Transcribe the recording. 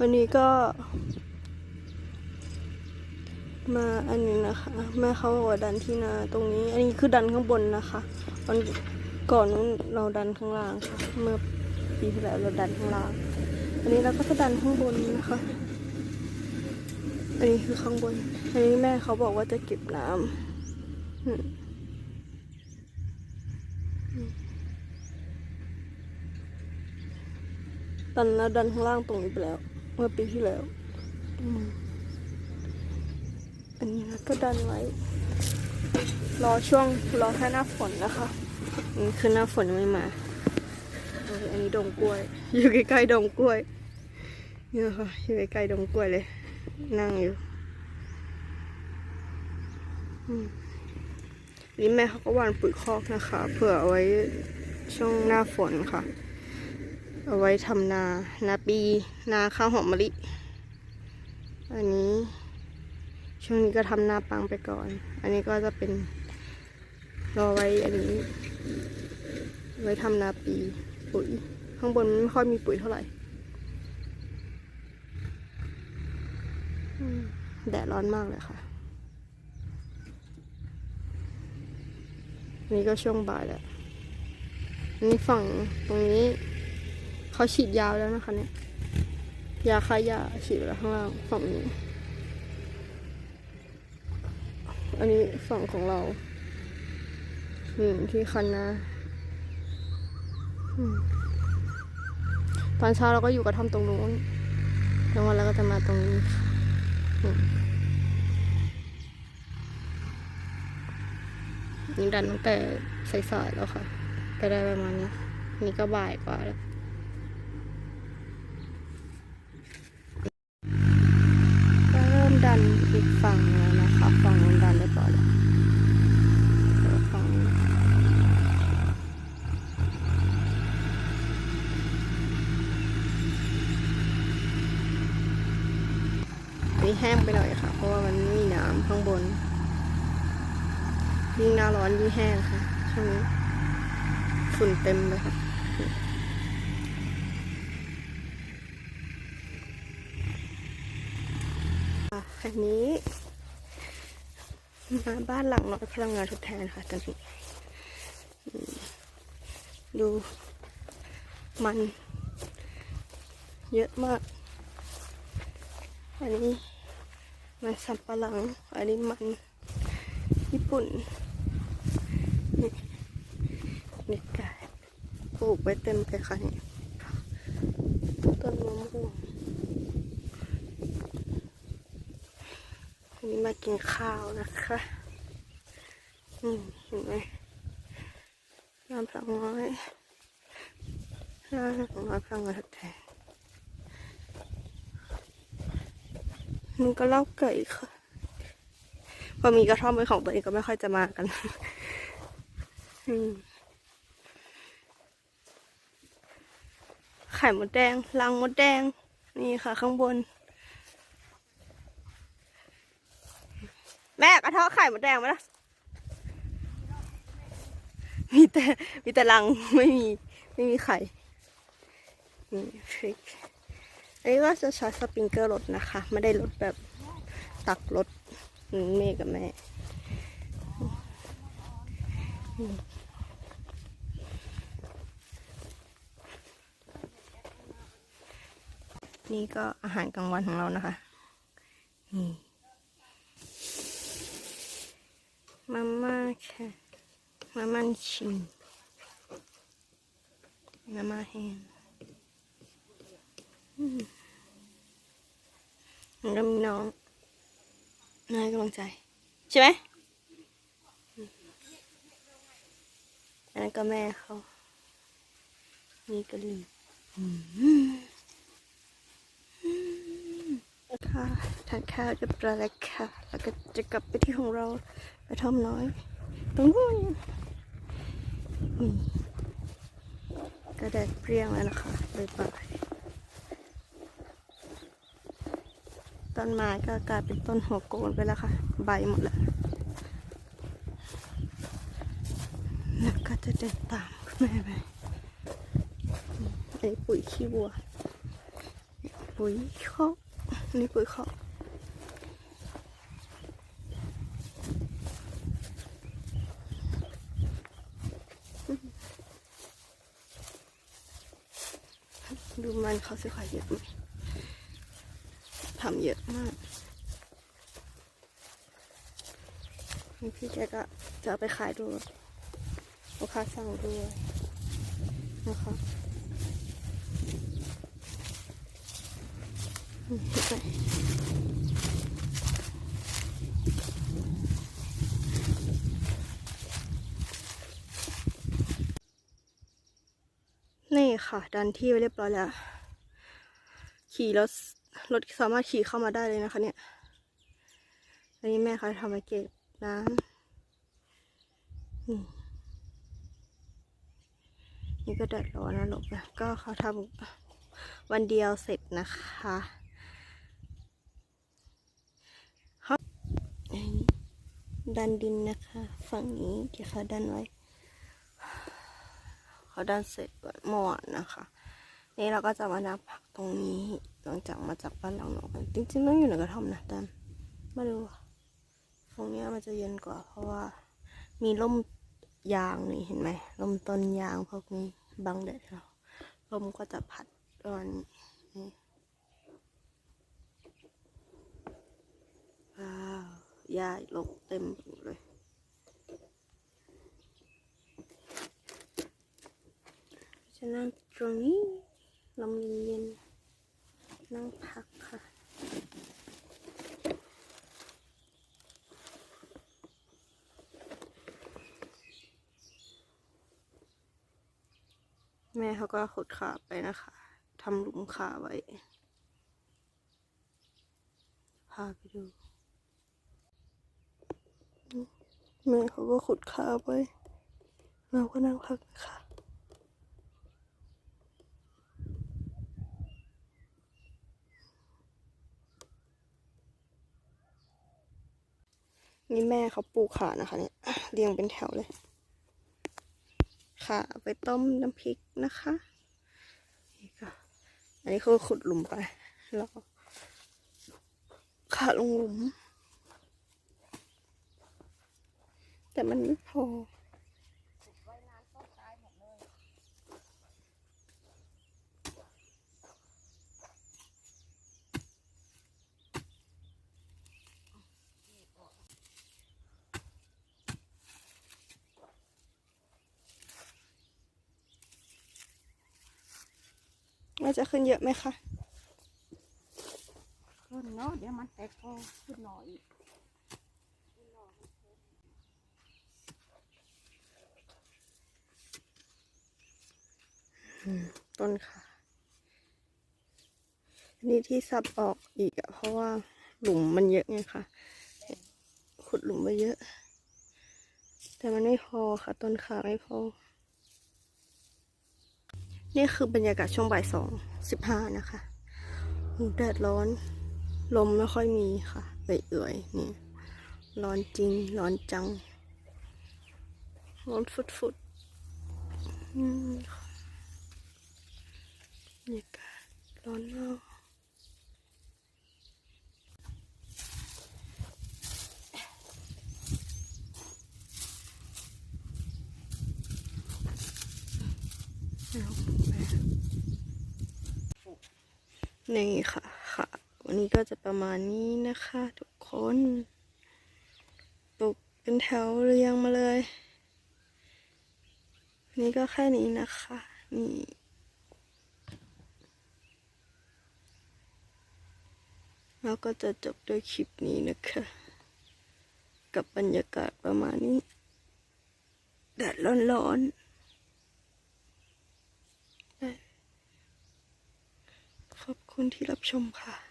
วันนี้ก็ มาอันนี้นะคะ แม่เขาบอกว่าดันที่นาตรงนี้ อันนี้คือดันข้างบนนะคะวันก่อนนู้นเราดันข้างล่างค่ะ เมื่อปีที่แล้วเราดันข้างล่าง อันนี้เราก็จะดันข้างบนนะคะ อันนี้คือข้างบน อันนี้แม่เขาบอกว่าจะเก็บน้ำอืมอืมดันแล้วดันข้างล่างตรงนี้ไปแล้ว เมื่อปีที่แล้วอืมอันนี้นะก็ดันไว้ รอช่วงรอแค่หน้าฝนนะคะอันนี่คือหน้าฝนยังไม่มาโอเคอันนี้ดงกล้วย อยู่ใกล้ๆดงกล้วยเนี่ยค่ะอยู่ใกล้ๆดงกล้วยเลย นั่งอยู่อืมนี่แม่เขาก็หวานปุ๋ยคอกนะคะ เผื่อเอาไว้ช่วงหน้าฝนค่ะ เอาไว้ทำนา นาปีนาข้าวหอมมะลิ อันนี้ ช่วงนี้ก็ทำนาปังไปก่อน อันนี้ก็จะเป็นรอไว้อันนี้ ไว้ทำนาปีปุ๋ย ข้างบนไม่ค่อยมีปุ๋ยเท่าไหร่แดดร้อนมากเลยค่ะนนี้ก็ช่วงบ่ายแล้วนนี้ฝั่งตรงนี้ เขาฉีดยาวแล้วนะคะเนี่ย ยาฆ่าหญ้าฉีดแล้วข้างล่างฝั่งนี้ อันนี้ฝั่งของเราอืมที่คันนะตอนเช้าเราก็อยู่กระท่อมตรงนู้นแล้ววันเราก็จะมาตรงนี้ค่ะนี่ดันตั้งแต่สายๆแล้วค่ะ ก็ได้ประมาณนี้ นี่ก็บ่ายกว่าแล้ว ก็เริ่มดันอีกฝั่งแล้วนะคะ ฝั่งนู้นดันเรียบร้อยแล้วเดี๋ยวฝั่งนี้อันนี้แห้งไปหน่อยค่ะ เพราะว่ามันไม่มีน้ำข้างบน ยิ่งหน้าร้อนยิ่งแห้งค่ะ ช่วงนี้ฝุ่นเต็มเลยค่ะค่ะอันนี้มาบ้านหลังน้อยพลังงานทดแทนค่ะตอนนี้ดูมัน เยอะมาก อันนี้มันสับปะหลัง อันนี้มันญี่ปุ่นนี่กาย ปลูกไว้เต็มเลยค่ะนี่ต้นมะม่วงวันนี้มากินข้าวนะคะอืมเห็นไหมน้ำพลังน้อยน้ำพลังน้อยพลังงานทดแทนมันก็เล่าไก่ค่ะพอมีกระท่อมเป็นของตัวเองก็ไม่ค่อยจะมากัน อืม ไข่มดแดงรังมดแดง นี่ค่ะ ข้างบน แม่กระเทาะไข่มดแดงไหมล่ะมีแต่มีแต่รังไม่มีไม่มีไข่นี่พริกอันนี้ก็จะใช้สปริงเกอร์รถนะคะ ไม่ได้รถแบบตักรถอืมแม่กับแม่อืม นี่ก็อาหารกลางวันของเรานะคะ นี่มาม่าค่ะมาม่าชิมมาม่าแห้งอืมก็มีน้องน้อยกำลังใจ ใช่ไหมอันนั้นก็แม่เขานี่ก็ลีอืม ค่ะทานข้าวเรียบร้อยแล้วค่ะแล้วก็จะกลับไปที่ของเราไปทำน้อย ตรงนู้นอืมก็แดดเปรี้ยงแล้วนะคะเลยไปต้นไม้ก็กลายเป็นต้นหัวโกนไปแล้วค่ะ ใบหมดแล้วแล้วก็จะเดินตามคุณแม่ไปไอ้ปุ๋ยขี้วัว ปุ๋ยคอก นี่ปุ๋ยคอกดูมันเขาสิขายเยอะไหมทำเยอะมากนี่พี่แกก็จะไปขายด้วยลูกค้าสั่งด้วยนะคะอืมเห็ นี่ค่ะ ดันที่ไว้เรียบร้อยแล้ว ขี่รถรถสามารถขี่เข้ามาได้เลยนะคะเนี่ยอันนี้แม่เขาทำไว้เก็บน้ำนี่นี่ก็แดดร้อนนะหลบนะก็เขาทำวันเดียวเสร็จนะคะครับอันนี้ ดันดินนะคะ ฝั่งนี้ที่เขาดันไว้ เขาดันเสร็จเมื่อวานนะคะ นี่เราก็จะมานับผักตรงนี้หลังจากมาจากบ้านหลังหนอกกันจริงๆต้องอยู่ในกระท่อมนะแต่ม่รู้อะตรงนี้มันจะเย็นกว่า เพราะว่ามีร่มยางนี่เห็นไหมร่มต้นยางพวกนี้บังแดดเราลมก็จะพัดตอนนี้นี่า หญ้าลกเต็มเลย จะนั่งตรงนี้ลมเย็นๆนั่งพักค่ะแม่เขาก็ขุดขาไปนะคะทำหลุมขาไว้ พาไปดู แม่เขาก็ขุดข้าวไว้เราก็นั่งพักนะคะนี่แม่เขาปลูกขานะคะเนี่ยเรียงเป็นแถวเลยขาเอาไปต้มน้ำพริกนะคะนี่ก็อันนี้คือขุดหลุมไปแล้วขาลงหลุม แต่มันไม่พอว่าจะขึ้นเยอะไหมคะ ขึ้นเนาะเดี๋ยวมันแตกก็ขึ้นหน่อยอีก ต้นค่ะอันนี้ที่ซับออกอีกอะเพราะว่าหลุมมันเยอะไงค่ะขุดหลุมไปเยอะ แต่มันไม่พอค่ะ ต้นขาไม่พอ นี่คือบรรยากาศช่วงบ่ายสองสิบห้านะคะแดดร้อน ลมไม่ค่อยมีค่ะเอื่อยๆนี่ร้อนจริง ร้อนจัง ร้อนฟุดๆอืมบ รรยากาศร้อนมากนี่ค่ะค่ะ วันนี้ก็จะประมาณนี้นะคะ ทุกคนปลูกเป็นแถวเรียงมาเลย นี่ก็แค่นี้นะคะ นี่ แล้วก็จะจบด้วยคลิปนี้นะคะ กับบรรยากาศประมาณนี้แดดร้อนๆขอบคุณที่รับชมค่ะ